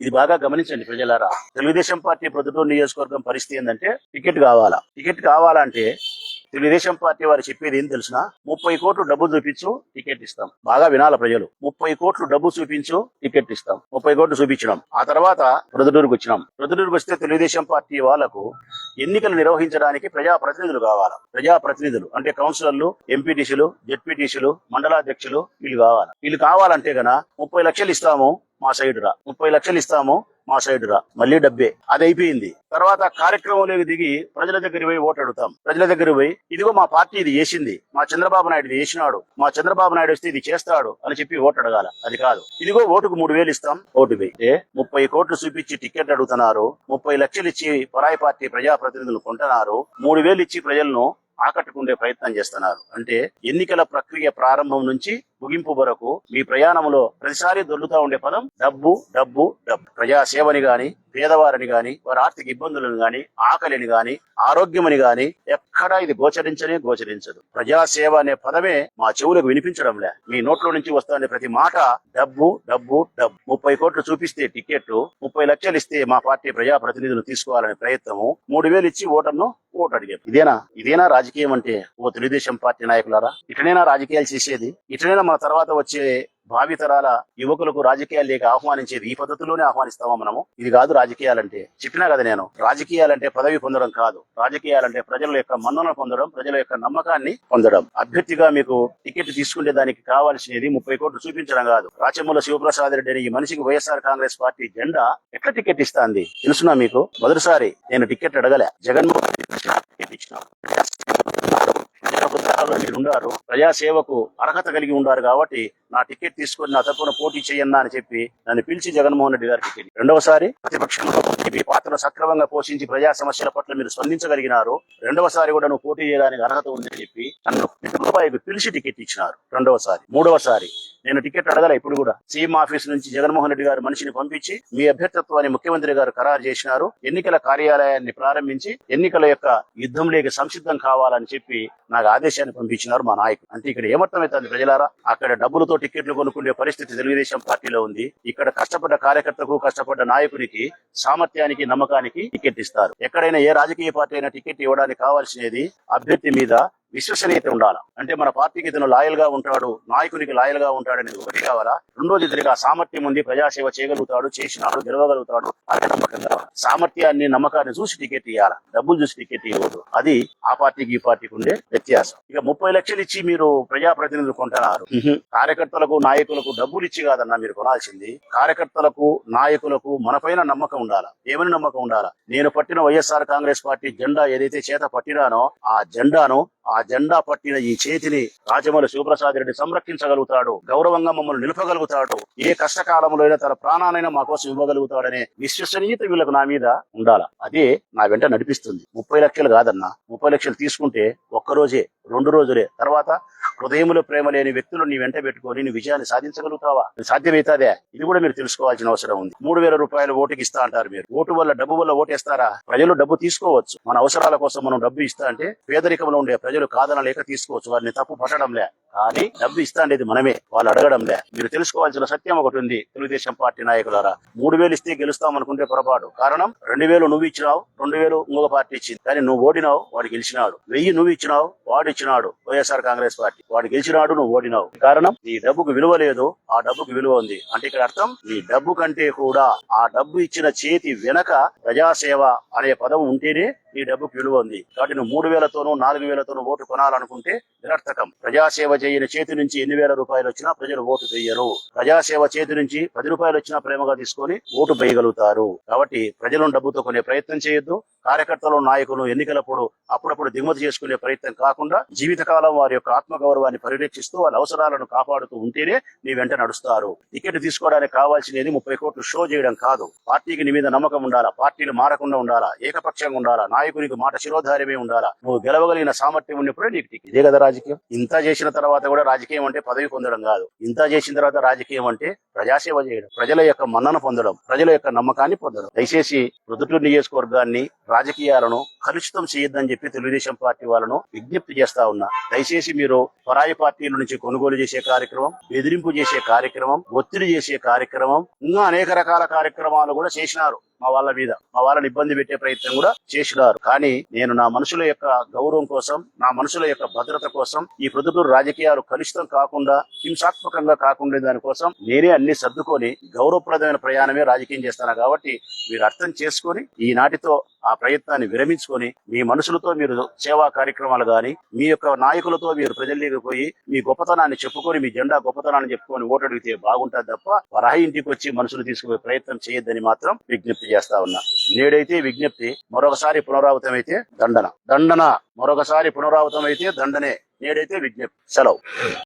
ఇది బాగా గమనించండి ప్రజలారా. తెలుగుదేశం పార్టీ ప్రొద్దుటూరు నియోజకవర్గం పరిస్థితి ఏంటంటే టికెట్ కావాలా? టికెట్ కావాలంటే తెలుగుదేశం పార్టీ వారు చెప్పేది ఏం తెలిసిన? ముప్పై కోట్లు డబ్బు చూపించు టికెట్ ఇస్తాం. బాగా వినాల ప్రజలు. ముప్పై కోట్లు డబ్బు చూపించు టికెట్ ఇస్తాం. ముప్పై కోట్లు చూపించడం ఆ తర్వాత ప్రొద్దుటూరుకు వచ్చినాం. ప్రొద్దుటూరుకు వస్తే తెలుగుదేశం పార్టీ వాళ్ళకు ఎన్నికలు నిర్వహించడానికి ప్రజా ప్రతినిధులు కావాలి. ప్రజా ప్రతినిధులు అంటే కౌన్సిలర్లు ఎంపీటీసీలు జెడ్పీటీసీలు మండలాధ్యక్షులు వీళ్ళు కావాలి. వీళ్ళు కావాలంటే గన ముప్పై లక్షలు ఇస్తాము మా సైడ్ రా ముప్పై లక్షలు ఇస్తాము మా సైడ్ రా మళ్ళీ డబ్బే. అది అయిపోయింది తర్వాత కార్యక్రమంలోకి దిగి ప్రజల దగ్గర పోయి ఓటు అడుగుతాం. ప్రజల దగ్గర పోయి ఇదిగో మా పార్టీ ఇది చేసింది. మా చంద్రబాబు నాయుడు ఇది చేసినాడు. మా చంద్రబాబు నాయుడు వస్తే ఇది చేస్తాడు అని చెప్పి ఓటు అడగాల. అది కాదు. ఇదిగో ఓటుకు మూడు వేలు ఇస్తాం ఓటు ఏ? ముప్పై కోట్లు చూపించి టికెట్ అడుగుతున్నారు. ముప్పై లక్షలు ఇచ్చి పరాయి పార్టీ ప్రజాప్రతినిధులు కొంటున్నారు. మూడు వేలు ఇచ్చి ప్రజలను ఆకట్టుకునే ప్రయత్నం చేస్తున్నారు. అంటే ఎన్నికల ప్రక్రియ ప్రారంభం నుంచి ముగింపు వరకు మీ ప్రయాణంలో ప్రతిసారి దొల్లుతా ఉండే పదం డబ్బు డబ్బు డబ్బు. ప్రజాసేవని గాని పేదవారిని గాని వారి ఆర్థిక ఇబ్బందులను గాని ఆకలిని గాని ఆరోగ్యమని గాని ఎక్కడా ఇది గోచరించనే గోచరించదు. ప్రజాసేవ అనే పదమే మా చెవులకు వినిపించడం లే మీ నోట్లో నుంచి వస్తున్న ప్రతి మాట డబ్బు డబ్బు డబ్బు. ముప్పై కోట్లు చూపిస్తే టికెట్ ముప్పై లక్షలు ఇస్తే మా పార్టీ ప్రజా ప్రతినిధులు తీసుకోవాలనే ప్రయత్నము. మూడు వేలు ఇచ్చి ఓటర్ను ఓటు అడిగారు ఇదేనా? ఇదేనా రాజకీయం అంటే? ఓ తెలుగుదేశం పార్టీ నాయకులారా? ఇటనైనా రాజకీయాలు చేసేది? ఇటనైనా మన తర్వాత వచ్చే భావితరాల యువకులకు రాజకీయాలు లేక ఆహ్వానించేది ఈ పద్ధతిలోనే ఆహ్వానిస్తామా మనము? ఇది కాదు రాజకీయాలంటే. చెప్పినా కదా నేను రాజకీయాలంటే పదవి పొందడం కాదు. రాజకీయాలంటే ప్రజల యొక్క మన్నన పొందడం ప్రజల యొక్క నమ్మకాన్ని పొందడం. అభ్యర్థిగా మీకు టికెట్ తీసుకునే దానికి కావాల్సినది ముప్పై కోట్లు చూపించడం కాదు. రాచమూల శివప్రసాద్ రెడ్డి ఈ మనిషికి వైఎస్ఆర్ కాంగ్రెస్ పార్టీ జెండా ఎట్లా టికెట్ ఇస్తాంది? తెలుసునా మీకు? మొదటిసారి నేను టికెట్ అడగలే. జగన్మోహన్ రెడ్డి ప్రజా హృదయాల్లో మీరు ఉండారు. ప్రజాసేవకు అర్హత కలిగి ఉండారు కాబట్టి నా టికెట్ తీసుకొని నా తరపున పోటీ చేయన్నా అని చెప్పి నన్ను పిలిచి జగన్మోహన్ రెడ్డి గారికి రెండవసారి ప్రతిపక్షంలో మీ పాత్ర సక్రమంగా పోషించి ప్రజా సమస్యల పట్ల మీరు స్పందించగలిగినారు. రెండవసారి కూడా నువ్వు పోటీ చేయడానికి అర్హత ఉందని చెప్పి నన్ను రూపాయలకు పిలిచి టికెట్ ఇచ్చినారు. రెండవసారి. మూడవసారి. నేను టికెట్ అడగల ఇప్పుడు కూడా. సీఎం ఆఫీస్ నుంచి జగన్మోహన్ రెడ్డి గారు మనిషిని పంపించి మీ అభ్యర్థిత్వాన్ని ముఖ్యమంత్రి గారు ఖరారు చేసినారు. ఎన్నికల కార్యాలయాన్ని ప్రారంభించి ఎన్నికల యొక్క యుద్ధంలోకి సంసిద్ధం కావాలని చెప్పి నాకు ఆదేశాన్ని పంపించినారు మా నాయకులు. అంటే ఇక్కడ ఏమర్థమవుతుంది ప్రజలారా? అక్కడ డబ్బులతో టికెట్లు కొనుక్కునే పరిస్థితి తెలుగుదేశం పార్టీలో ఉంది. ఇక్కడ కష్టపడ్డ కార్యకర్తకు కష్టపడ్డ నాయకునికి సామర్థ్యానికి నమ్మకానికి టికెట్ ఇస్తారు. ఎక్కడైనా ఏ రాజకీయ పార్టీ అయినా టికెట్ ఇవ్వడానికి కావాల్సినది అభ్యర్థి మీద విశ్వసనీయత ఉండాలి? అంటే మన పార్టీకి ఇతను లాయల్గా ఉంటాడు నాయకునికి లాయల్గా ఉంటాడు అనేది ఒకటి కావాలా? రెండోది ఇతనికి ఆ సామర్థ్యం ఉంది ప్రజాసేవ చేయగలుగుతాడు చేసినాడు గెలవగలుగుతాడు అనే నమ్మకం కావాలి సామర్థ్యాన్ని నమ్మకాన్ని చూసి టికెట్ ఇవ్వాలి డబ్బులు చూసి టికెట్ ఇవ్వదు అది ఆ పార్టీకి ఈ పార్టీకి ఉండే వ్యత్యాసం. ఇక ముప్పై లక్షలు ఇచ్చి మీరు ప్రజాప్రతినిధులు కొంటున్నారు. కార్యకర్తలకు నాయకులకు డబ్బులు ఇచ్చి కాదన్నా మీరు కొనాల్సింది. కార్యకర్తలకు నాయకులకు మనపైన నమ్మకం ఉండాలా? ఏమని నమ్మకం ఉండాలా? నేను పట్టిన వైఎస్ఆర్ కాంగ్రెస్ పార్టీ జెండా ఏదైతే చేత పట్టినానో ఆ జెండాను ఆ జెండా పట్టిన ఈ చేతిని రాజమౌళి శివప్రసాద్ రెడ్డి సంరక్షించగలుగుతాడు గౌరవంగా మమ్మల్ని నిలపగలుగుతాడు. ఏ కష్టకాలంలో అయినా తన ప్రాణానైనా మా కోసం ఇవ్వగలుగుతాడనే విశ్వసనీయత వీళ్ళకు నా మీద ఉండాల? అదే నా వెంట నడిపిస్తుంది. ముప్పై లక్షలు కాదన్నా ముప్పై లక్షలు తీసుకుంటే ఒక్క రోజే రెండు రోజులే తర్వాత హృదయంలో ప్రేమ లేని వ్యక్తులు నీ వెంట పెట్టుకొని నీ విజయాన్ని సాధించగలుగుతావా? ఇది సాధ్యమవుతాదే? ఇది కూడా మీరు తెలుసుకోవాల్సిన అవసరం ఉంది. మూడు వేల రూపాయలు ఓటుకి ఇస్తా అంటారు మీరు. ఓటు వల్ల డబ్బు వల్ల ఓటేస్తారా? ప్రజలు డబ్బు తీసుకోవచ్చు. మన అవసరాల కోసం మనం డబ్బు ఇస్తా అంటే పేదరికంలో ఉండే ప్రజలు కాదనలేక తీసుకోవచ్చు. వారిని తప్పు పట్టడంలే. కానీ డబ్బు ఇస్తా అనేది మనమే. వాళ్ళు అడగడంలే మీరు తెలుసుకోవాల్సిన సత్యం ఒకటి ఉంది తెలుగుదేశం పార్టీ నాయకులారా. మూడు వేలు ఇస్తే గెలుస్తాం అనుకుంటే పొరపాటు. కారణం రెండు వేలు నువ్వు ఇచ్చినావు రెండు వేలు ఇంకొక పార్టీ ఇచ్చింది. కానీ నువ్వు ఓడినావు వాడు గెలిచినాడు. వెయ్యి నువ్వు ఇచ్చినావు వాడు ఇచ్చినాడు. YSR Congress party. వాడు గెలిచినాడు నువ్వు ఓడినావు. కారణం నీ డబ్బుకు విలువ లేదు ఆ డబ్బుకు విలువ ఉంది. అంటే ఇక్కడ అర్థం నీ డబ్బు కంటే కూడా ఆ డబ్బు ఇచ్చిన చేతి వెనక ప్రజాసేవ అనే పదం ఉంటేనే నీ డబ్బుకు విలువ ఉంది కాబట్టి నువ్వు మూడు వేలతోనూ నాలుగు వేలతోనూ ఓటు కొనాలనుకుంటే నిరర్థకం. ప్రజాసేవ చేయని చేతి నుంచి ఎన్ని వేల రూపాయలు వచ్చినా ప్రజలు ఓటు వేయరు. ప్రజాసేవ చేతి నుంచి పది రూపాయలు వచ్చినా ప్రేమగా తీసుకొని ఓటు వేయగలుగుతారు. కాబట్టి ప్రజలను డబ్బుతో కొనే ప్రయత్నం చేయొద్దు. కార్యకర్తలు నాయకులు ఎన్నికలప్పుడు అప్పుడప్పుడు దిగుమతి చేసుకునే ప్రయత్నం కాకుండా జీవితకాలం వారి యొక్క ఆత్మగౌరవాన్ని పరిరక్షిస్తూ వాళ్ళ అవసరాలను కాపాడుతూ ఉంటేనే నీ వెంట నడుస్తారు. టికెట్ తీసుకోవడానికి కావాల్సినది ముప్పై కోట్లు షో చేయడం కాదు. పార్టీకి నీ మీద నమ్మకం ఉండాలా? పార్టీలు మారకుండా ఉండాలా? ఏకపక్షంగా ఉండాలా? నాయకునికి మాట శిరోధార్యమే ఉండాలా? నువ్వు గెలవగలిగిన సామర్థ్యం ఉన్నప్పుడే నీకు టికెట్. ఇదే కదా రాజకీయం. ఇంత చేసిన తర్వాత కూడా రాజకీయం అంటే పదవి పొందడం కాదు. ఇంత చేసిన తర్వాత రాజకీయం అంటే ప్రజాసేవ చేయడం. ప్రజల యొక్క మన్నన పొందడం. ప్రజల యొక్క నమ్మకాన్ని పొందడం. దయచేసి రుదుటూరు నియోజకవర్గాన్ని రాజకీయాలను కలుషితం చేయొద్దని చెప్పి తెలుగుదేశం పార్టీ వాళ్ళను విజ్ఞప్తి చేస్తా ఉన్నా. దయచేసి మీరు పరాయి పార్టీల నుంచి కొనుగోలు చేసే కార్యక్రమం బెదిరింపు చేసే కార్యక్రమం ఒత్తిడి చేసే కార్యక్రమం ఇంకా అనేక రకాల కార్యక్రమాలు కూడా చేసినారు మా వాళ్ళ మీద. మా వాళ్ళని ఇబ్బంది పెట్టే ప్రయత్నం కూడా చేసినారు. కానీ నేను నా మనుషుల యొక్క గౌరవం కోసం నా మనుషుల యొక్క భద్రత కోసం ఈ ప్రొద్దుటూరు రాజకీయాలు కలుషితం కాకుండా హింసాత్మకంగా కాకుండా దానికోసం నేనే అన్ని సర్దుకొని గౌరవప్రదమైన ప్రయాణమే రాజకీయం చేస్తాను. కాబట్టి మీరు అర్థం చేసుకొని ఈనాటితో ఆ ప్రయత్నాన్ని విరమించుకొని మీ మనసులతో మీరు సేవా కార్యక్రమాలు గాని మీ యొక్క నాయకులతో మీరు ప్రజల్లోకి పోయి మీ గొప్పతనాన్ని చెప్పుకొని మీ జెండా గొప్పతనాన్ని చెప్పుకొని ఓటు అడిగితే బాగుంటుంది తప్ప వరహ ఇంటికి వచ్చి మనుషులు తీసుకుపోయే ప్రయత్నం చేయొద్దని మాత్రం విజ్ఞప్తి చేస్తా ఉన్నా. నేడైతే విజ్ఞప్తి మరొకసారి పునరావృతం అయితే దండన. దండన మరొకసారి పునరావృతం అయితే దండనే. నేడైతే విజ్ఞప్తి. సెలవు.